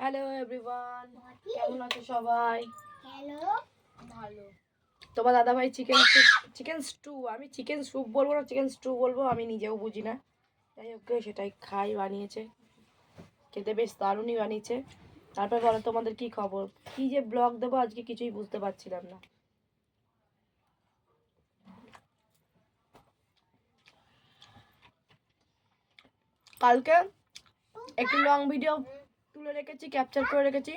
Hello everyone কেমন আছো সবাই? হ্যালো ভালো। তোমার দাদা ভাই চিকেন চিকেন স্টু আমি চিকেন স্যুপ বলব না চিকেন স্টু বলব আমি নিজেও বুঝি না। যাই হোক সেটাই খাই বানিয়েছে। খেতে বেশ দারুণই বানিয়েছে। তারপর বলো তোমাদের কি খবর? কি যে ব্লগ দেবো আজকে কিছুই বুঝতে পারছিলাম না। কালকে একটু লং ভিডিও তুলে রেখেছি ক্যাপচার করে রেখেছি।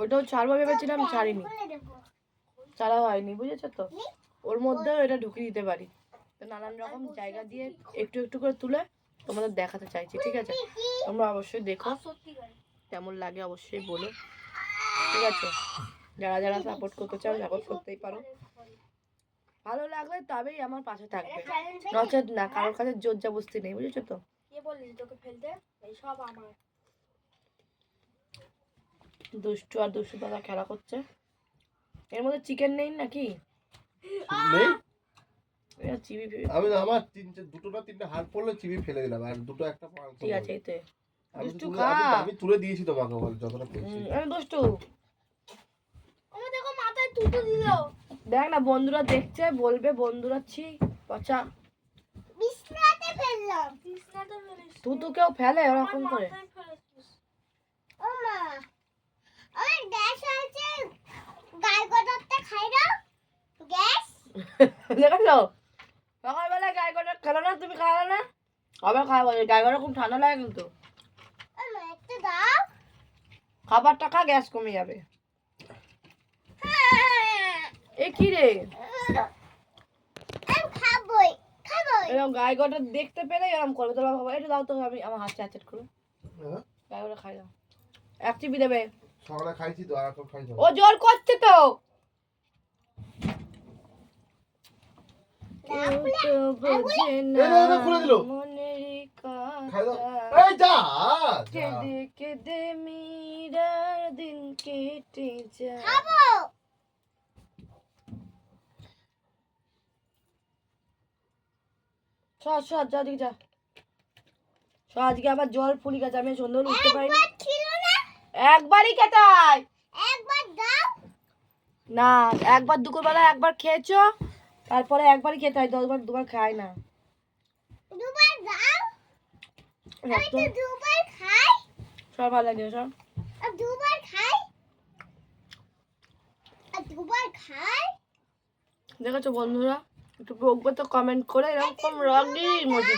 ওইটাও ছাড়বো ভেবেছিলাম, ছাড়িনি। ছাড়া হয়নি, বুঝেছ তো? ওর মধ্যেও এটা ঢুকিয়ে দিতে পারি। তো নানান রকম জায়গা দিয়ে একটু একটু করে তুলে তোমাদের দেখাতে চাইছি, ঠিক আছে? তোমরা অবশ্যই দেখো। কেমন লাগে অবশ্যই বলো। ঠিক আছে? যারা যারা সাপোর্ট করতে চাও সাপোর্ট করতেই পারো। ভালো লাগলে তবেই আমার পাশে থাকবে। নচেত না, কারোর কাছে জোর জাবস্তি নেই, বুঝেছ তো? কে বললি? তোকে ফেলতে? এই সব আমার। দুষ্টু আর দুষ্টু দাদা খেলা করছে। এর মধ্যে চিকেন নেই নাকি? নেই? চিবি আমি আমার তিনটে দুটো না তিনটে হাত পড়লে চিবি ফেলে দিলাম আর দুটো একটা মাংস ঠিক আছে বলে। এই তো। আমি তুলে-। আমি- তুলে দিয়েছি তোমাকে বল যতটা পেয়েছি আমি দুষ্টু। আমার দেখো মাথায় তুতো দিল। দেখ না বন্ধুরা দেখছে বলবে বন্ধুরা ছি পচা। বিছনাতে ফেললাম। বিছনাতে ফেলিস তো কেউ ফেলে ওরকম করে। দেখেছ সকালবেলা গায়ে খেলো না তুমি খাওয়া না? আবার খাওয়া গায়ে করে খুব ঠান্ডা লাগে কিন্তু। খাবারটা খা গ্যাস কমে যাবে। হ্যাঁ। এ কি রে? এরকম গায়ে গোটা দেখতে পেলে এরকম করবে। তোমার বাবা এটা দাও তো আমি আমার হাত চাচেট করো হ্যাঁ? গায়ে গোটা খাই দাও। এক চিপি দেবে। সকালে খাইছি তো আর এখন খাইছি ও জোর করছে তো। খাই যা যা। কেঁদে কেঁদে মীরার দিন কেটে যায়। সর সর যা দিকে যা। সর আজকে আবার জল ফুলি গেছে আমি সন্ধ্যে উঠতে পারিনি। একবার ছিল না। একবারই খেতে হয় একবার দাও। না একবার দুপুরবেলা একবার খেয়েছো তারপরে একবারই খেতে হয় দশবার দুবার খাই না। দুবার দাও। আমি তো দুবার খাই। সব ভালো লাগে সব দুবার খাই। দুবার খাই। দেখেছ বন্ধুরা? একটু বকবে তো কমেন্ট করে, এরকম ইমোজি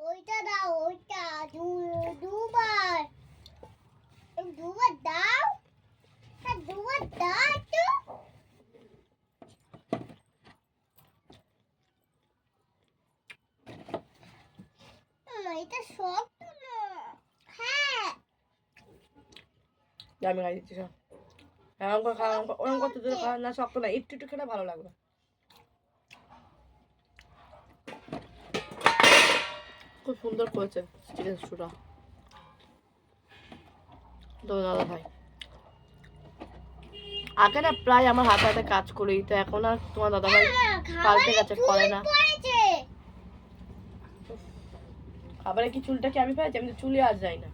ওইটা দাও, ওইটা দুবার। দুবার দুবার এটা শক্ত না হ্যাঁ যা আমি খাই দিচ্ছি সব এরকম করে খাওয়া ওরকম করতে দিলে খাওয়া না শক্ত না একটু একটু খেলে ভালো লাগবে। খুব সুন্দর করেছে চিকেন স্টুটা তো দাদা ভাই। আগে না প্রায় আমার হাতে হাতে কাজ করি তো এখন আর তোমার দাদা ভাই পাল্টে গেছে করে না। খাবারে কি চুলটা কি আমি পেয়েছি আমি তো চুলে আর যাই না।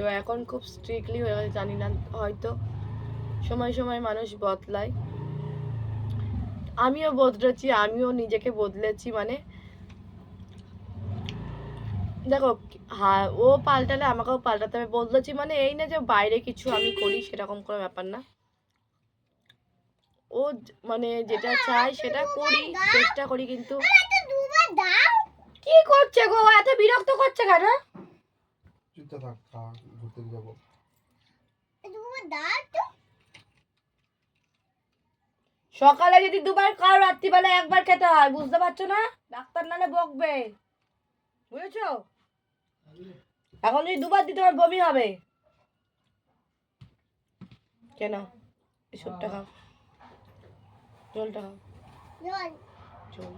তো এখন খুব স্ট্রিক্টলি হয়ে গেছে জানি না হয়তো সময় সময় মানুষ বদলায়। আমিও বদলেছি আমিও নিজেকে বদলেছি মানে দেখো হ্যাঁ ও পাল্টালে আমাকেও পাল্টাতে হবে। বদলেছি মানে এই না যে বাইরে কিছু আমি করি সেরকম কোনো ব্যাপার না। ও মানে যেটা চাই সেটা করি চেষ্টা করি কিন্তু কি করছে গো? এত বিরক্ত করছে কেন চুপচাপ থাক খা ঘুরতে যাব দুবার দাও তো সকালে যদি দুবার খাও রাত্রিবেলা একবার খেতে হয় বুঝতে পারছ না? ডাক্তার নালে বকবে। বুঝেছ? এখন যদি দুবার দিতে হয় বমি হবে। কেন? এই স্যুপটা খাও। জলটা খাও। জল। জল।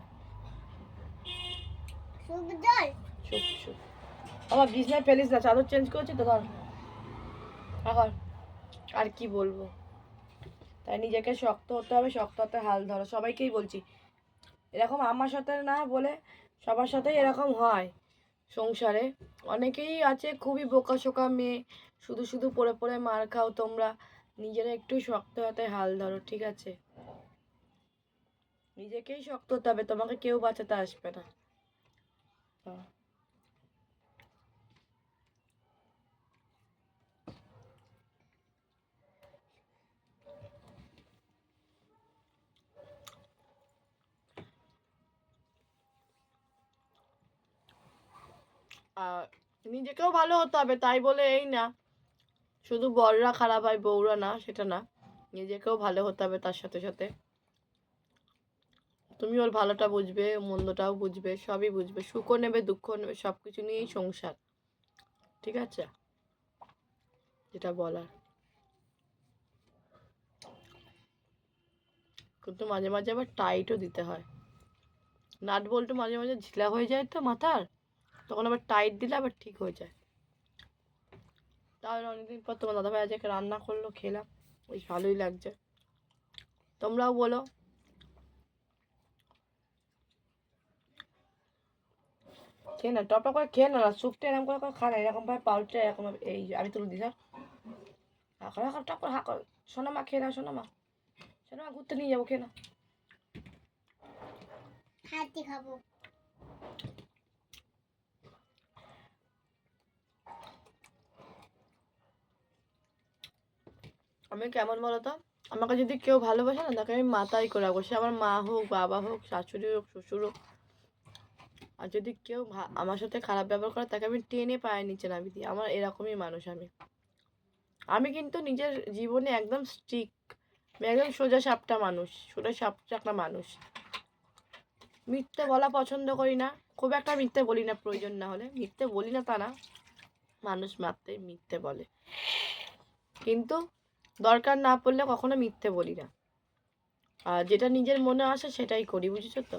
আমার বিছনায় ফেলিস না চাদর চেঞ্জ করেছি তো ধর। এখন আর কি বলব? তাই নিজেকে শক্ত হতে হবে, শক্ত হতে হাল ধরো। সবাইকেই বলছি, এরকম আমার সাথে না বলে সবার সাথেই এরকম হয় সংসারে। অনেকেই আছে খুবই বোকা শোকা মেয়ে, শুধু শুধু পড়ে পড়ে মার খাও তোমরা। নিজেরা একটু শক্ত হাতে হাল ধরো, ঠিক আছে? নিজেকেই শক্ত হতে হবে, তোমাকে কেউ বাঁচাতে আসবে না। নিজেকেও ভালো হতে হবে, তাই বলে এই না। শুধু বড়রা খারাপ হয়, বউরা না, সেটা না। নিজেকেও ভালো হতে হবে তার সাথে সাথে। তুমি ওর ভালোটা বুঝবে মন্দটাও বুঝবে, সবই বুঝবে। সুখও নেবে দুঃখ নেবে সব কিছু নিয়েই সংসার। ঠিক আছে? যেটা বলার। কিন্তু মাঝে মাঝে আবার টাইটও দিতে হয়। নাট বল্টু মাঝে মাঝে ঝিলা হয়ে যায় তো মাথার? তখন আবার টাইট দিলে আবার ঠিক হয়ে যায়। তাহলে অনেকদিন পর তোমার দাদাভাই আজকে রান্না করল, খেলাম। বেশ ভালোই লাগছে। তোমরাও বলো। খেয়ে না টপটা করে খেয়ে না স্যুপটা এরকম করে করে খা না এরকম ভাবে পাউডারটা এরকম এই আমি তুলে দিই স্যার হাঁকা হাঁকা টপ করে হাঁকা শোনো মা, খেয়ে না শোনো মা। শোনো মা, ঘুরতে নিয়ে যাব, খেয়ে না খাব। আমি কেমন বলো তো আমাকে যদি কেউ ভালোবাসে না, তাকে আমি মাথায় করে রাখব। সে আমার মা হোক, বাবা হোক, শাশুড়ি হোক, শ্বশুর হোক। আর যদি কেউ আমার সাথে খারাপ ব্যবহার করে, তাকে আমি টেনে পায়ে নিচে নামি দিই। আমার এরকমই মানুষ আমি। আমি কিন্তু নিজের জীবনে একদম স্ট্রিক আমি একদম সোজা সাপটা মানুষ। সোজা সাপটা একটা মানুষ। মিথ্যে বলা পছন্দ করি না। খুব একটা মিথ্যে বলি না, প্রয়োজন না হলে। মিথ্যে বলি না তা না। মানুষ মাত্রই মিথ্যে বলে। কিন্তু দরকার না পড়লে কখনো মিথ্যে বলি না। আর যেটা নিজের মনে আসে সেটাই করি, বুঝেছ তো?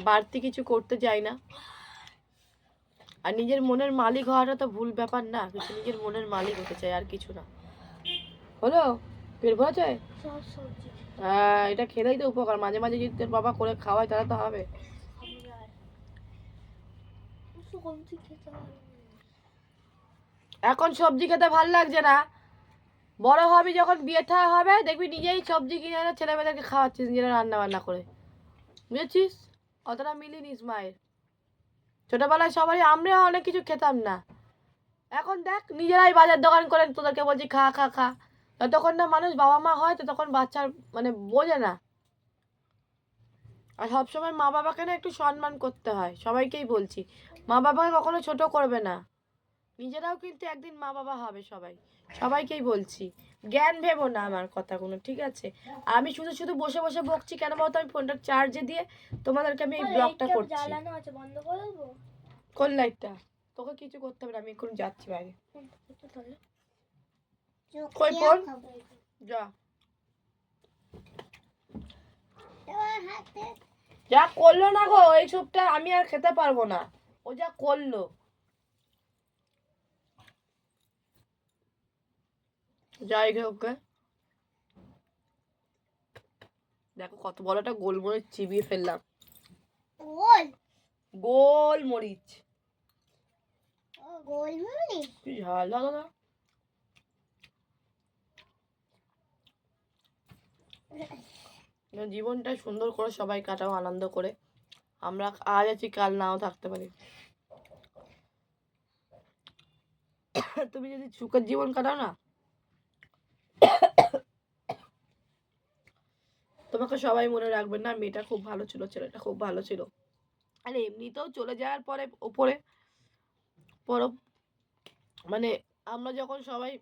বাড়তি কিছু করতে যাই না। আর নিজের মনের মালিক হওয়াটা তো ভুল ব্যাপার না, কিছু নিজের মনের মালিক হতে চাই, আর কিছু না। হলো? পেট সব সবজি হ্যাঁ এটা খেলেই তো উপকার। মাঝে মাঝে যদি তোর বাবা করে খাওয়ায়, তাহলে তো হবে। এখন সবজি খেতে ভালো লাগছে না? বড় হবি যখন বিয়ে থা হবে, দেখবি নিজেই সবজি কিনে এনে ছেলে মেয়েদেরকে খাওয়াচ্ছিস নিজেরা রান্না বান্না করে। বুঝেছিস? অতটা মিলিনিস মায়ের। ছোটোবেলায় সবারই আমরা অনেক কিছু খেতাম না। এখন দেখ, নিজেরাই বাজার দোকান করে তোদেরকে বলছি খা খা খা। যতক্ষণ না মানুষ বাবা মা হয়, ততক্ষণ বাচ্চার মানে বোঝে না। আর সবসময় মা বাবাকে না একটু সম্মান করতে হয়, সবাইকেই বলছি। মা বাবাকে কখনো ছোট করবে না। নিজেরাও কিন্তু একদিন মা বাবা হবে সবাই। সবাইকেই বলছি জ্ঞান ভেবো না আমার কথাগুলো ঠিক আছে? আমি শুধু শুধু বসে বসে বকছি কেন বলতো আমি ফোনটা চার্জে দিয়ে তোমাদেরকে আমি এই ব্লগটা করছি। জ্বালানো আছে বন্ধ করে দেবো? কোন লাইটটা তোকে কিছু করতে হবে না আমি এখন যাচ্ছি বাইরে। কই ফোন? যা। যা করল না গো এই সবটা আমি আর খেতে পারব না। ও যা করল। যাই গে ওকে। দেখো কত বড় একটা গোলমরিচ চিবিয়ে ফেললাম। গোল। গোল মরিচ ও কি ঝাল দাদা। জীবনটা সুন্দর করে সবাই কাটাও আনন্দ করে। আমরা আজ আছি কাল নাও থাকতে পারি। তুমি যদি সুখের জীবন কাটাও না তোমাকে সবাই মনে রাখবে, না, মেয়েটা খুব ভালো ছিল, ছেলেটা খুব ভালো ছিল। আর এমনিতেও চলে যাওয়ার পরে, ওপরে পর মানে আমরা যখন সবাই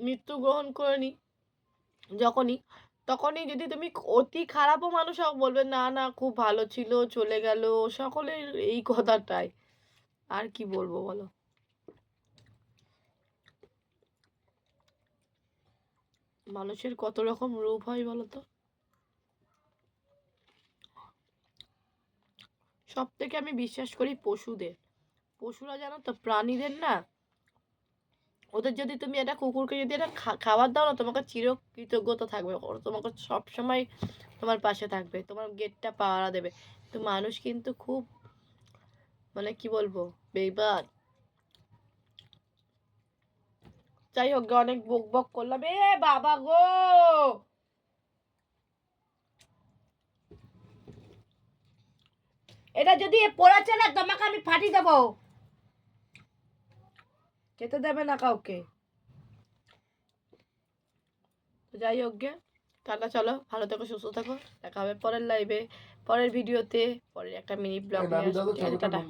মৃত্যু গ্রহণ করে নিই, যখনই, তখনই যদি তুমি অতি খারাপও মানুষ হোক বলবে, না না, খুব ভালো ছিল, চলে গেল। সকলের এই কথাটাই। আর কি বলব বলো? মানুষের কত রকম রূপ হয় বলো তো? সব থেকে আমি বিশ্বাস করি পশুদের। পশুরা জানো তো, প্রাণীদের না, ওদের যদি তুমি একটা কুকুরকে যদি একটা খাবার দাও না, তোমাকে চির কৃতজ্ঞতা থাকবে তোমাকে সব সময় তোমার পাশে থাকবে, তোমার গেটটা পাহারা দেবে। তো মানুষ কিন্তু খুব মানে কি বলব, বেইমান। যাই হোক অনেক বক বক করলাম। এ বাবা গো! এটা যদি পড়েছে না তোমাকে আমি ফাটি দেবো। খেতে দেবে না কাউকে। যাই হোক গে টাটা চলো ভালো থেকো সুস্থ থাকো। দেখা হবে পরের লাইভে পরের ভিডিওতে পরের একটা মিনি ব্লগ টাটা।